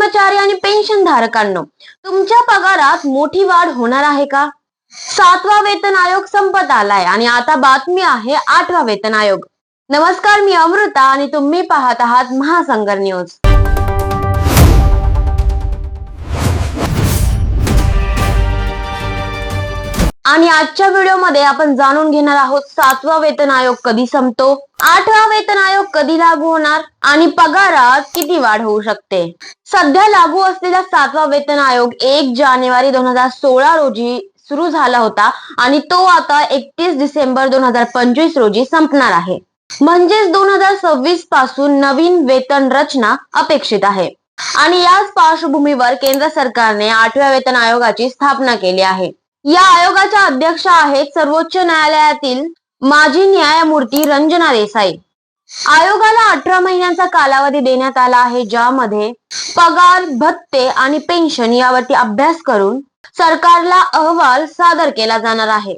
कर्मचारी आणि पेन्शन धारकांनो तुमच्या पगारात मोठी वाढ होणार आहे का? सातवा वेतन आयोग संपत आलाय आणि आता बातमी आहे आठवा वेतन आयोग. नमस्कार मी अमृता आणि तुम्ही पाहत आहात महासंगर न्यूज. आणि आजच्या व्हिडिओमध्ये आपण जाणून घेणार आहोत सातवा वेतन आयोग कधी संपतो? आठवा वेतन आयोग कधी लागू होणार? आणि पगारात किती वाढ होऊ शकते? सध्या लागू असलेला सातवा वेतन आयोग एक जानेवारी दोन हजार सोळा रोजी सुरू झाला होता आणि तो आता एकतीस डिसेंबर दोन हजार पंचवीस रोजी संपणार आहे. म्हणजेच दोन हजार सव्वीसपासून नवीन वेतन रचना अपेक्षित आहे. आणि याच पार्श्वभूमीवर केंद्र सरकारने आठव्या वेतन आयोगाची स्थापना केली आहे. या आयोगाच्या अध्यक्ष आहेत सर्वोच्च न्यायालयातील माजी न्यायमूर्ती रंजना देसाई. आयोगाला अठरा महिन्यांचा कालावधी देण्यात आला आहे ज्यामध्ये पगार भत्ते आणि पेन्शन यावरती अभ्यास करून सरकारला अहवाल सादर केला जाणार आहे.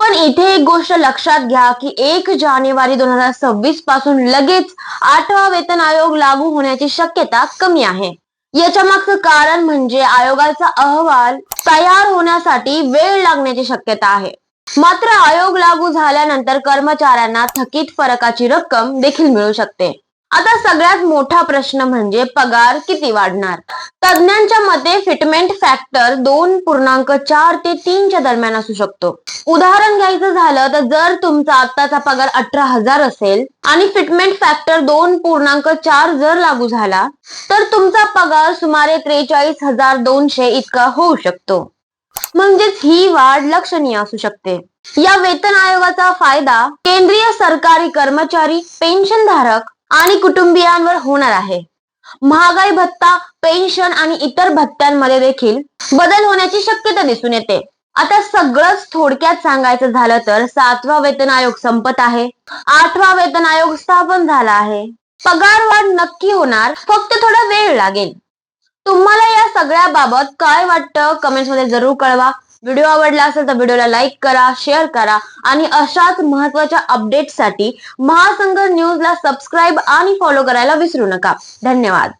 पण इथे एक गोष्ट लक्षात घ्या की एक जानेवारी दोन हजार सव्वीसपासून लगेच आठवा वेतन आयोग लागू होण्याची शक्यता कमी आहे. याच्या मागचं कारण म्हणजे आयोगाचा अहवाल तयार होण्यासाठी वेळ लागण्याची शक्यता आहे. मात्र आयोग लागू झाल्यानंतर कर्मचाऱ्यांना थकीत फरकाची रक्कम देखील मिळू शकते. आता सगळ्यात मोठा प्रश्न म्हणजे पगार किती वाढणार? तज्ञांच्या मते फिटमेंट फॅक्टर दोन पूर्णांक चार ते तीनच्या दरम्यान असू शकतो. उदाहरण घ्यायचं झालं तर जर तुमचा आत्ताचा पगार अठरा हजार असेल आणि फिटमेंट फॅक्टर दोन पूर्णांक चार जर लागू झाला तर तुमचा पगार सुमारे त्रेचाळीस हजार दोनशे इतका होऊ शकतो. म्हणजेच ही वाढ लक्षणीय असू शकते. या वेतन आयोगाचा फायदा केंद्रीय सरकारी कर्मचारी पेन्शनधारक आणि कुटुंबियांवर होणार आहे. महागाई भत्ता पेन्शन आणि इतर भत्त्यांमध्ये देखील बदल होण्याची शक्यता दिसून येते. आता सगळंच थोडक्यात सांगायचं झालं तर सातवा वेतन आयोग संपत आहे. आठवा वेतन आयोग स्थापन झाला आहे. पगार वाढ नक्की होणार फक्त थोडा वेळ लागेल. तुम्हाला या सगळ्या बाबत काय वाटतं? कमेंट्समध्ये जरूर कळवा. व्हिडिओ आवडला असेल तर व्हिडिओला लाईक करा शेअर करा आणि अशाच महत्त्वाच्या अपडेटसाठी महासंघ न्यूजला सबस्क्राईब आणि फॉलो करायला विसरू नका. धन्यवाद.